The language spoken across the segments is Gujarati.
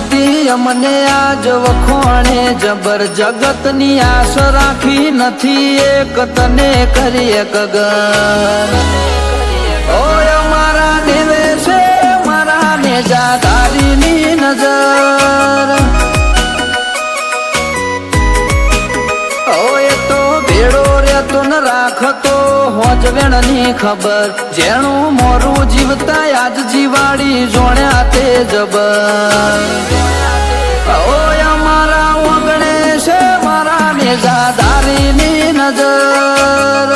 તી અમને આજ વખોણે જબર જગતની આસ રાખી નથી એક તને કરીએ ગગન. ઓય મારા નેવે છે મારા ને જાધારીની નજર. ઓય તો ભેડો રે ન રાખતો હોજ વેણની ખબર. જેણું મોરું જીવતા આજ જીવાડી જોણ્યા તે જબર. ઓય મારા ઓગણે છે મારા નેજાદારીની નજર.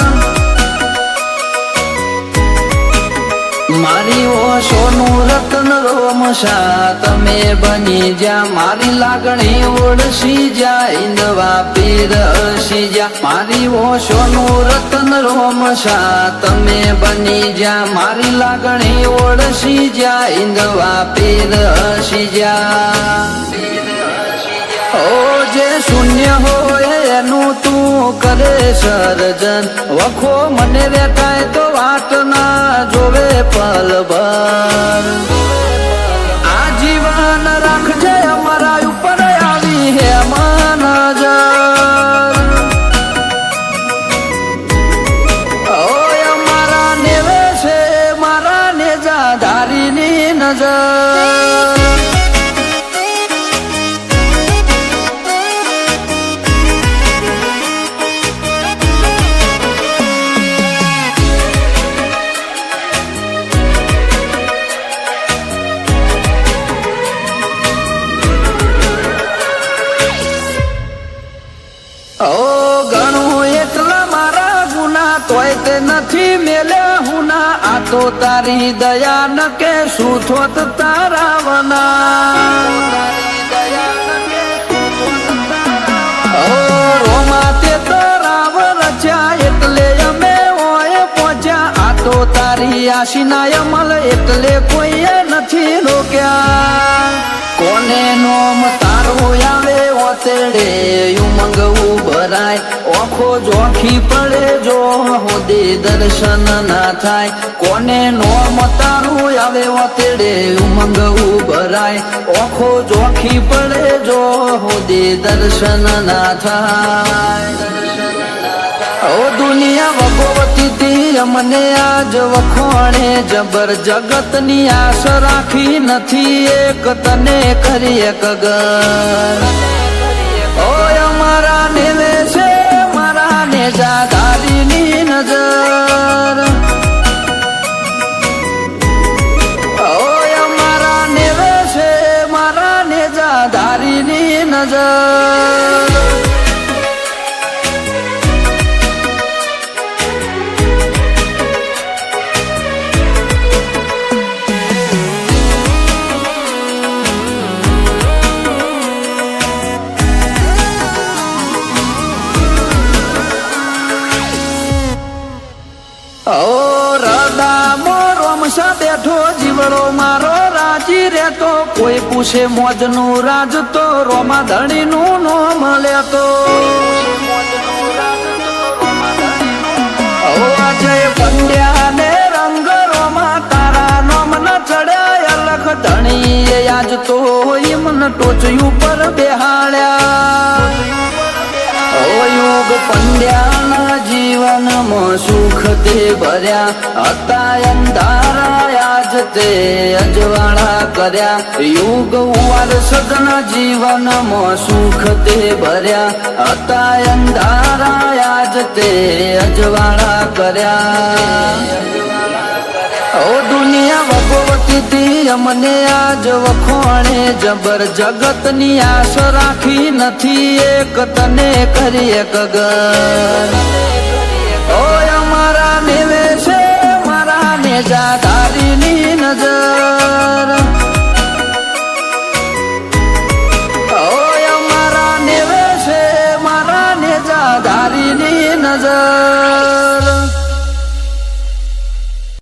મારી ઓ સોનું રતન રોમશા તમે બની જા, મારી લાગણી ઓળશી જા ઇંદવા પીર જા. મારી ઓ સોનું રતન રોમશા તમે બની જા, મારી લાગણી ઓળશી જા ઇંદવા પીર જા. ઓ જે શૂન્ય હોય એનું તું કરે સર્જન. વખો મને વેટાય તો વાટ ના જોવે પલભર i'm nazar તોય તે નથી મેલ્યા હુના. આ તો તારી દયા ન કે શું થોત તારા વના? રોમા તે તારાવ રચ્યા એટલે અમે ઓય પહોંચ્યા. તારી આશીના અમલ એટલે કોઈએ નથી રોક્યા. કોને નોમ તારો આવે ઓતેડે ઉમંગ ઉભરાય ઓખો જોખી પડે જો હોદે દર્શન ના થાય. કોને નો મતારું આવે વતેડે ઉમંગ ઉભરાય. આંખો જોખી પડે જો હોદે દર્શન ના થાય. ઓ દુનિયા ભગવતી તી, અમને આજ વખોણે જબર જગતની આશ રાખી નથી એક, તને કરીએ એક ઓય રહેતો, કોઈ પૂછે મોજનું રાજ તો રોમા ધણીનું નો મળે તો ઓ અજય પંડ્યા ને રંગ રોમા, તારા નોમ ન ચડ્યા અલખ ધણી આજ તો મન ટોચ પર બેહાડ્યા. ઓ યુગ પંડ્યાના જીવનમાં સુખ તે ભર્યા, હતા આજ તે અજવાળા કર્યા. યુગ ઉવાર સદન જીવનમાં સુખ તે ભર્યા. હતા અંધારા આજ તે અજવાળા કર્યા. ઓ દુનિયા ભગવતી થી અમને આજ વખોણે જબર જગતની આશ રાખી નથી એક, તને કરીએ એક ગર અમારા